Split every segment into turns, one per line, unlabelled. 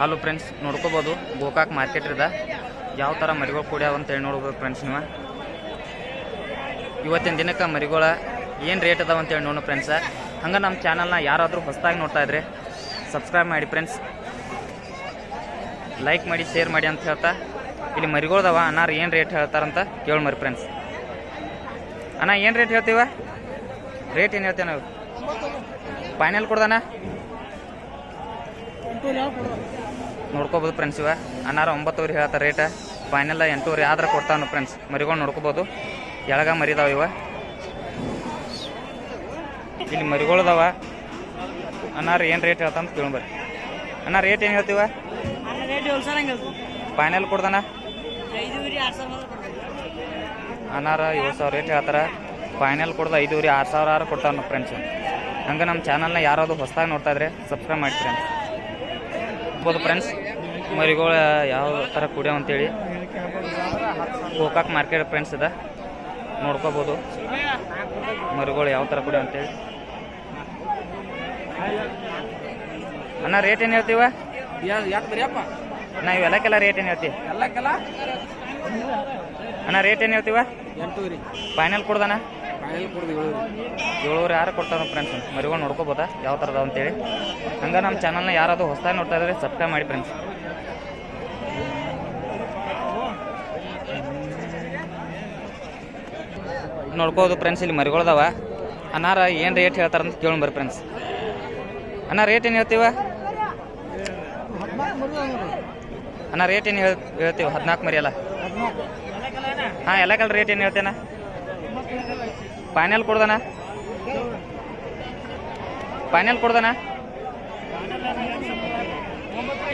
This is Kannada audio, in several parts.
ಹಲೋ ಫ್ರೆಂಡ್ಸ್ ನೋಡ್ಕೋಬೋದು. ಗೋಕಾಕ್ ಮಾರ್ಕೆಟ್ ಇದ. ಯಾವ ಥರ ಮರಿಗಳು ಕೂಡ್ಯಾವ ಅಂತೇಳಿ ನೋಡ್ಬೋದು ಫ್ರೆಂಡ್ಸ್ ನೀವು. ಇವತ್ತಿನ ದಿನಕ್ಕೆ ಮರಿಗಳ ಏನು ರೇಟ್ ಅದಾವ ಅಂತೇಳಿ ನೋಡೋಣ ಫ್ರೆಂಡ್ಸ ಹಂಗೆ ನಮ್ಮ ಚಾನಲ್ನ ಯಾರಾದರೂ ಹೊಸದಾಗಿ ನೋಡ್ತಾ ಇದ್ರೆ ಸಬ್ಸ್ಕ್ರೈಬ್ ಮಾಡಿ ಫ್ರೆಂಡ್ಸ್ ಲೈಕ್ ಮಾಡಿ ಶೇರ್ ಮಾಡಿ ಅಂತ ಹೇಳ್ತಾ, ಇಲ್ಲಿ ಮರಿಗಳದವ ಅನ್ನಾರು ಏನು ರೇಟ್ ಹೇಳ್ತಾರಂತ ಕೇಳಿ ಮರಿ ಫ್ರೆಂಡ್ಸ್ ಅಣ್ಣ, ಏನು ರೇಟ್ ಹೇಳ್ತೀವ? ರೇಟ್ ಏನು ಹೇಳ್ತೇವೆ ನಾವು? ಫೈನಲ್ ಕೊಡ್ದಾನ ನೋಡ್ಕೋಬೋದು ಫ್ರೆಂಡ್ಸ್ ಇವ. ಅನ್ನಾರ ಒಂಬತ್ತುವರೆ ಹೇಳ್ತಾರೆ ರೇಟ ಫೈನಲ್ ಎಂಟೂವರೆ ಆದ್ರೆ ಕೊಡ್ತಾನು ಫ್ರೆಂಡ್ಸ್ ಮರಿಗಳು ನೋಡ್ಕೋಬೋದು. ಎಳಗ ಮರಿದಾವ ಇವ. ಇಲ್ಲಿ ಮರಿಗಳದಾವ ಅನ್ನಾರ ಏನು ರೇಟ್ ಹೇಳ್ತಾನ ಕೇಳಿ ಬರ್ರಿ. ಅಣ್ಣ ರೇಟ್ ಏನು ಹೇಳ್ತೀವ? ಫೈನಲ್ ಕೊಡ್ದಾನ? ಅನ್ನಾರ ಏಳು ಸಾವಿರ ರೇಟ್ ಹೇಳ್ತಾರ. ಫೈನಲ್ ಕೊಡ್ದ ಐದೂರಿ ಆರು ಸಾವಿರ ಆರು ಕೊಡ್ತಾನ ಫ್ರೆಂಡ್ಸ್ ಹಂಗೆ ನಮ್ಮ ಚಾನಲ್ನ ಯಾರಾದರೂ ಹೊಸದಾಗಿ ನೋಡ್ತಾ ಇದ್ರೆ ಸಬ್ಸ್ಕ್ರೈಬ್ ಮಾಡಿ ಫ್ರೆಂಡ್ಸ್ ಬೋದು ಫ್ರೆಂಡ್ಸ್ ಮರಿಗಳು ಯಾವ ಥರ ಕುಡಿಯೋ ಅಂತೇಳಿ. ಗೋಕಾಕ್ ಮಾರ್ಕೆಟ್ ಫ್ರೆಂಡ್ಸ್ ಇದೆ ನೋಡ್ಕೋಬೋದು. ಮರಿಗಳು ಯಾವ ಥರ ಕುಡಿಯೋ ಅಂತೇಳಿ. ಅಣ್ಣ ರೇಟ್ ಏನು ಹೇಳ್ತೀವ?
ಅಣ್ಣ
ನಾ ಇವೆಲ್ಲಕ್ಕೆಲ್ಲ ರೇಟ್ ಏನು ಹೇಳ್ತೀವಿ ಅಣ್ಣ ರೇಟ್ ಏನು ಹೇಳ್ತೀವ? ಫೈನಲ್
ಕೊಡ್ದಣ್ಣ.
ಏಳುವರೆ ಯಾರು ಕೊಡ್ತಾರೆ ಫ್ರೆಂಡ್ಸ್ ಮರಿಗಳು ನೋಡ್ಕೋಬೋದಾ? ಯಾವ ಥರದ ಅಂತೇಳಿ. ಹಂಗೆ ನಮ್ಮ ಚಾನಲ್ನ ಯಾರಾದರೂ ಹೊಸದಾಗಿ ನೋಡ್ತಾ ಇದ್ರೆ ಸಬ್ಸ್ಕ್ರೈಬ್ ಮಾಡಿ ಫ್ರೆಂಡ್ಸ್ ನೋಡ್ಕೋದು ಫ್ರೆಂಡ್ಸ್ ಇಲ್ಲಿ ಮರಿಗಳದಾವ. ಅನ್ನಾರ ಏನು ರೇಟ್ ಹೇಳ್ತಾರಂತ ಕೇಳೋಣ ಬರ್ರಿ ಫ್ರೆಂಡ್ಸ್ ಅಣ್ಣ ರೇಟ್ ಏನು ಹೇಳ್ತೀವ? ಅಣ್ಣ ರೇಟ್ ಏನು ಹೇಳ್, ಹೇಳ್ತೀವಿ? ಹದಿನಾಲ್ಕು ಮರಿ ಅಲ್ಲ. ಹಾಂ ಎಲ್ಲ ಕಲ್ ರೇಟ್ ಏನು ಹೇಳ್ತೇನ? ಫೈನಲ್ ಕೊಡ್ದಾನ? ಫೈನಲ್ ಕೊಡ್ದಾನ?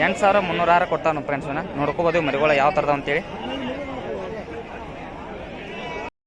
ಎಂಟು ಸಾವಿರ ಮುನ್ನೂರ ಆರು ಕೊಡ್ತಾವ ಫ್ರೆಂಡ್ಸ್ ನೋಡ್ಕೋಬೋದು ಮರಿಗಳು ಯಾವ ಥರದ ಅಂತೇಳಿ.